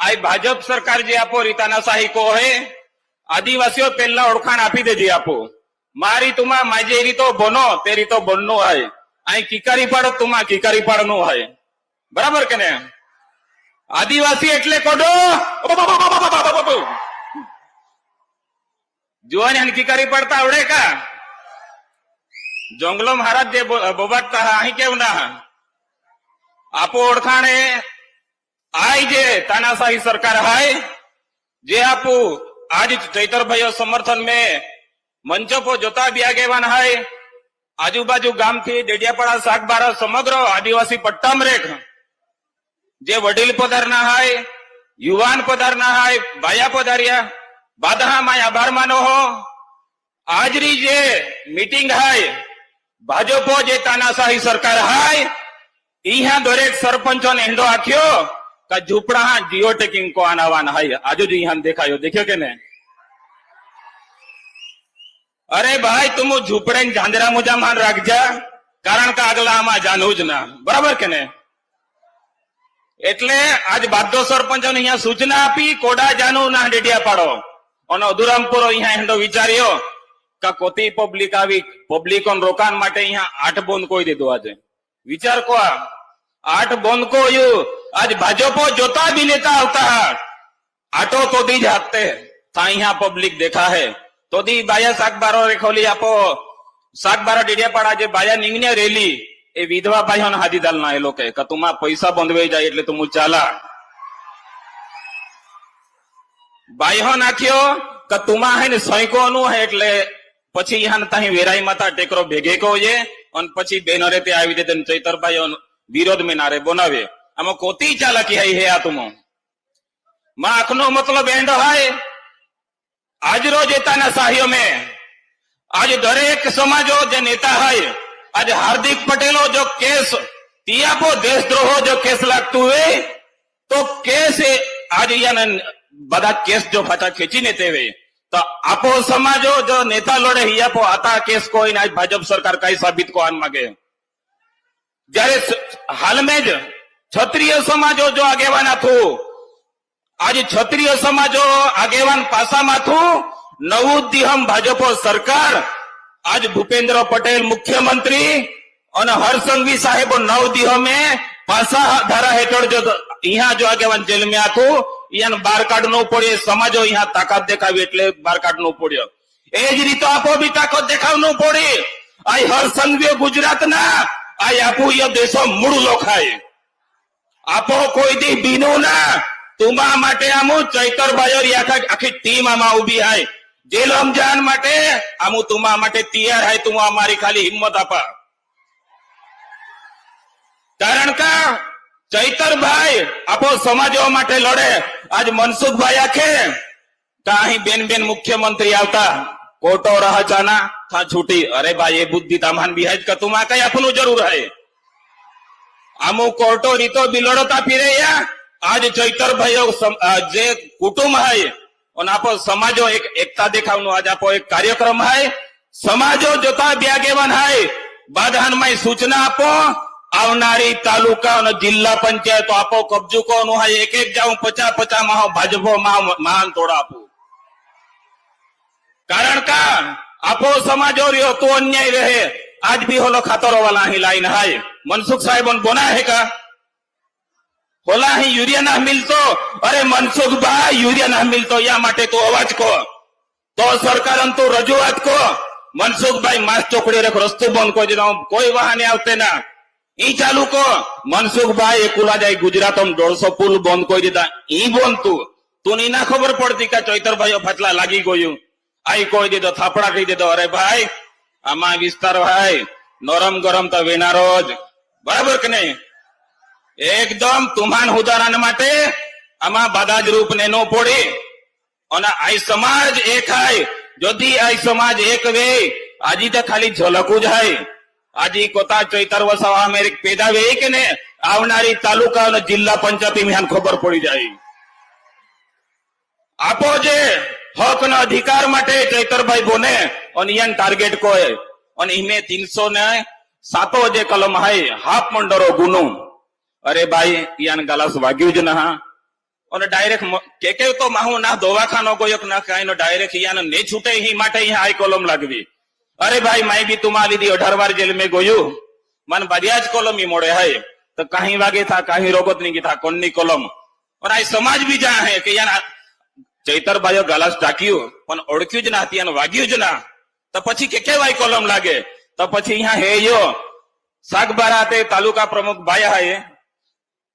આ ભાજપ સરકાર જે આપો, રીતાના શાહી હે, આદિવાસીઓ પહેલા ઓળખાણ આપી દેજે આપો. મારી તુમા, માજે રીતો બનો તે રીતો બનનો હોય. અહીં કિકારી પાડો, તુમા કિકારી પાડનો હોય. બરાબર કે ને આદિવાસી એટલે કોડો? જોવાની કિકારી પાડતા આવડે કા? જંગલો મહારાજ જે બોબાટતા અહીં કેવું ના આપો ઓળખાણે આય જે તાનાશાહી સરકાર હાય જે આપુ આજ ચૈતરભાઈઓ સમર્થન में મંચ પર જોતા બી આગેવાન હાય આજુબાજુ ગામથી ડેડિયાપાડા શાકબારા સમગ્ર આદિવાસી પટ્ટામ રેખ જે વડીલ પધારના હાય યુવાન પધારના હાય બાયા પધાર્યા બાદહા માય આભાર માનો હો આજરી જે મીટિંગ હાય ભાજપો જે તાનાશાહી સરકાર હાય અહીંયા દરેક સરપંચો ને હેંડો આખ્યો હા જીઓ ટેકિંગ કો આનાવાન હાય. આજુ જ અહીંયા દેખાયો. દેખ્યો કે ને અરે ભાઈ, તું ઝૂંપડે ને જાંદરા મુજા માન રાખજા, કારણ કે આગલા આમાં જાણવું જ ના. બરાબર કે ને એટલે આજ બાદો સરપંચો અહીંયા સૂચના આપી, કોડા જાનું ના ડેડિયા પાડો. અને અધુરામપુરો અહીંયા એનો વિચાર્યો કે કોતી પબ્લિક આવી પબ્લિક રોકાણ માટે અહીંયા આઠ બોન કોઈ દીધું આજે. વિચાર કો આઠ બોન કો યુ आज भाजपा जोता भी लेता होता है। आटो तो दी जाते यहाँ पब्लिक देखा है। तो दी बाया साग बारो रेखोली आपो। साग बारो डेढ़िया पड़ा जे बाया निम्ने रेली। ए विधवा भाई हाजी दल ना लोग तुम्हारा पैसा बंद वही जाए तुम चाला बाहन आखियो तुमा है सैको नु है एट पी यहाँ वेराई माता टेकरो भेगे को ये। पीछे बेनरे ते आई दे चैतर भाई विरोध में नारे बनावे। आम कोती चाल कि तुम माख नो मतलब एंड है आज रोज एता साहियों में। आज दरेक समाज जो नेता है। आज हार्दिक पटेलो जो केस तियापो देशद्रोहो जो केस लागत हुए तो केस आज या बड़ा केस जो फाटा खेची नेते हुए। तो आपो समाज जो नेता लड़े हियापो आता केस को आज भाजपा सरकार का ही साबित को आन मांगे। जय हाल में जो ક્ષત્રિય સમાજો જો આગેવાન થું આજે ક્ષત્રિય સમાજો આગેવાન પાસામાં નવું દિહમ ભાજપો સરકાર, આજ ભૂપેન્દ્ર પટેલ મુખ્યમંત્રી અને હરસંઘવી સાહેબો નવ દિહમે પાસા ધારા હેઠળ જો અહીંયા જો આગેવાન જેલ में આખું અહીંયા બાર કાઢવું પડે સમાજો અહીંયા તાકાત દેખાવી એટલે બાર કાઢવું પડ્યો. એ જ રીતે આપો બી તાકાત દેખાવવું પડી. આ હરસંઘવીઓ ગુજરાતના આ આપું એ દેશો મૂળ લોખાય. આપો કોઈ દી બીનું ના તુમા માટે આમું ચૈતરભાઈ આખા આખી ટીમ આમાં ઉભી હાય જેલ રમજાન માટે આમું તુમા માટે તૈયાર હાય તું અમારી ખાલી હિંમત આપા કારણ કે ચૈતરભાઈ આપો સમાજો માટે લડે આજ મનસુખભાઈ આખે કે અહીં બેન બેન મુખ્યમંત્રી આવતા કોટો રહ જાના થા છૂટી અરે ભાઈ એ બુદ્ધિ તામાન બિહાજ કે તુમા કઈ આપનું જરૂર હૈ અમુક કોર્ટો રીતો બિલોડતા ફિરે યા. આજ ચૈતર ભાઈઓ જે કુટુંબ હૈ આપો સમાજો એક એકતા દેખાવનો આજ આપો એક કાર્યક્રમ હોય. સમાજો જોતા બ્યાગેવાન હોય. બાધાનમાં સૂચના આપો. આવનારી તાલુકા અને જિલ્લા પંચાયતો આપો કબજો કોનું હૈ એક એક જાઉં પચા પચા માં ભાજપો માન તોડા આપો. કારણ કા, આપો સમાજો રહ્યો તો અન્યાય રહે. आज भी होलो खातरो वाला ही लाइन है। मनसुख साहेब बोना है का? होला ही, यूरिया ना मिल तो अरे मनसुख भाई, यूरिया ना मिल तो या माटे तो आवाज़ को। तो सरकार तो रजूआत को। मनसुख भाई, मास चौकड़ी रख, रस्तु बंद को जिना कोई वाहन आते ना। ई चालू को। मनसुख भाई, एकुला जाए गुजरात हम दौड़सो पुल बंद को दीदा ई बंद तू। तू नहीं ना खबर पड़ती का, चैतर भाई फतला लागी गयू। आई कोई दे दो, थापड़ा कही दे दो। अरे भाई આમાં વિસ્તાર ભાઈ નરમ ગરમ તો વિનારો જ બરાબર કે નહીં? એકદમ તુમાન ઉદાહરણ માટે આમાં બધા જ રૂપ ને નો પડી. અને આ સમાજ એક હાય. যদি આ સમાજ એક વે. આજી તો ખાલી ઝલકું જ હાય. આજી કોતા ચૈતર વસાવા મેરે પેદા વે કે ને? આવનારી તાલુકા અને જિલ્લા પંચાયતી માં ખબર પડી જાય. આપો જે હક ના અધિકાર માટે ચૈતરભાઈ બોને અને ઈયાન ટાર્ગેટ કોઈ અને ઈમે તીનસો ને સાતો જે કલમ હાય હાફ મંડરો ગુનો અરે ભાઈ ઈયાન ગાલાસ વાગ્યું જ ના અને ડાયરેક્ટ કે કે તો માહુ ના દવાખાનો ગયો ના કાંઈ નો ડાયરેક્ટ અહીંયા નહીં છૂટે અહીં માટે અહીંયા આઈ કોલમ લાગવી અરે ભાઈ માય બી તુમા લીધી અઢાર વાર જેલ મેં ગયું મન બરિયા જ કોલમ ઈ મોડે હૈ તો કાહી વાગે થા કાહી રોગત નહીં ગીતા કોણની કોલમ અને આ સમાજ બી જા હે કે યાર ચૈતરભાઈઓ ગાલાસ ટાક્યું પણ ઓળખ્યું જ ના હતી અને વાગ્યું જ ના તો પછી કે કેવાય કોલમ લાગે તો પછી અહીંયા હે યો સાગબારા તે તાલુકા પ્રમુખ ભાઈ હાય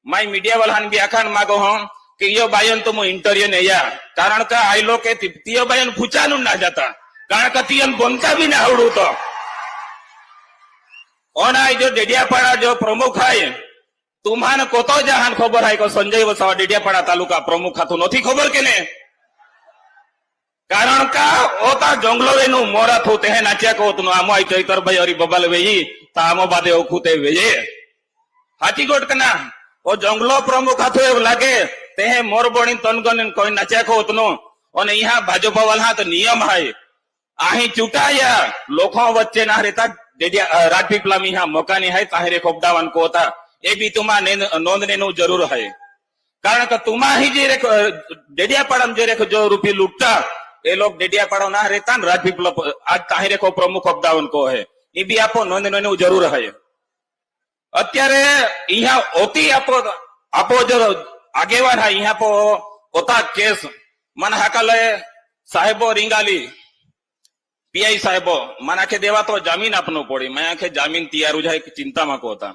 માય મીડિયા વાળાને બી આખાન માગો હું કે યો બાયન તો હું ઇન્ટરવ્યુ ને યા કારણ કે આઈ લોકો તિયો બાયન પૂછાનું ના જતા કારણ કે તિયન બોલતા બી ના આવડું તો ઓન આઈ જો ડેડિયાપાડા જો પ્રમુખ હાય તુમ્હાને કોતો જહાન ખબર હાય કે સંજય વસાવા ડેડિયાપાડા તાલુકા પ્રમુખ હતું નથી ખબર કે ને कारण का? होता जंगल रेनु मोरा थोते है नाचिया को तुम आमो आई चैतर भाई और बबल वेई तामो बादे ओखुते वेजे हाथी गोट कना, ओ जंगलो प्रमुख हाथो लागे, ते है मोर बणी तनगन कोई नाचिया को तुम और यहाँ भाजपा वाला तो नियम है आही चुटा या लोखों बच्चे ना रहता डेडिया राठी प्लामी यहाँ नहीं है ताहिरे खोपड़ावन को होता ये कारण का तुम्हा ही जेरे डेडिया पड़म जेरे जो रुपी लूटता ये लोग डेडिया पड़ो ना रेतान राज विप्लव, आज कहीं रेखो प्रमुख अबदा उनको है। ये भी आपो नोने नोने ज़रूर है। अत्यारे यहाँ ओती आपो आपो जो आगे वार है यहाँ पो ओता केस। मन हकल साहेबो रिंगाली, पीआई साहेबो मन आखे देवा तो ज़मीन अपनो पड़ी। मैं आखे ज़मीन तैयार हो जाए, कि चिंता मा कोता।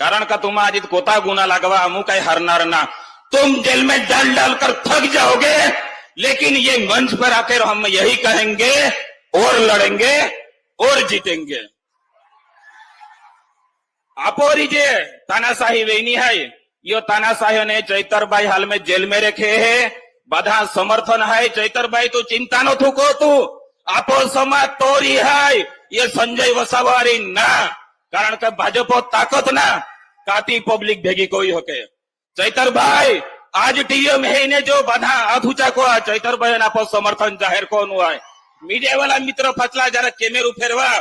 कारण का तुम कोता गुना लगवा, अमु तुम जेल में डाल डाल कर थक जाओगे। लेकिन ये मंच पर आकर हम यही कहेंगे, और लड़ेंगे, और जीतेंगे। अपोरिजे तानाशाही वेनी है। यो तानाशाही ने चैतरबाई हाल में जेल में रखे है। बधा समर्थन है। चैतर भाई तू तो चिंता न थूको तू। आपो समाज तोरी है। ये संजय वसावारी ना। कारण के भाजपा ताकत ना। काती पब्लिक भेगी कोई होके। चैतर भाई આજ ટીએમ હે જો બધા હાથ ઊંચા કો ચૈતરભાઈ આપો સમર્થન જાહેર કોનું હોય મીડિયા વાળા મિત્ર ફચલા જરા કેમેરું ફેરવા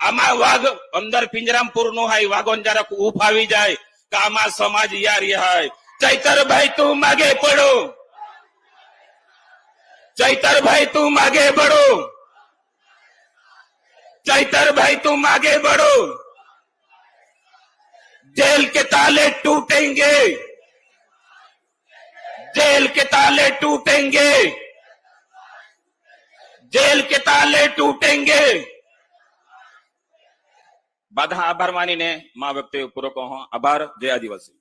આમાં વાઘ અંદર પિંજરામપુર નું હોય વાઘોન જરા ઉફ આવી જાય કે આમાં સમાજ યારી હોય ચૈતરભાઈ તું માગે પડો ચૈતરભાઈ તું માગે બડો चैतर तुम आगे बढ़ो जेल के ताले टूटेंगे जेल के ताले टूटेंगे जेल के ताले टूटेंगे બધા આભાર માનીને મા વ્યક્તિ પૂરો કહો આભાર જય આદિવાસી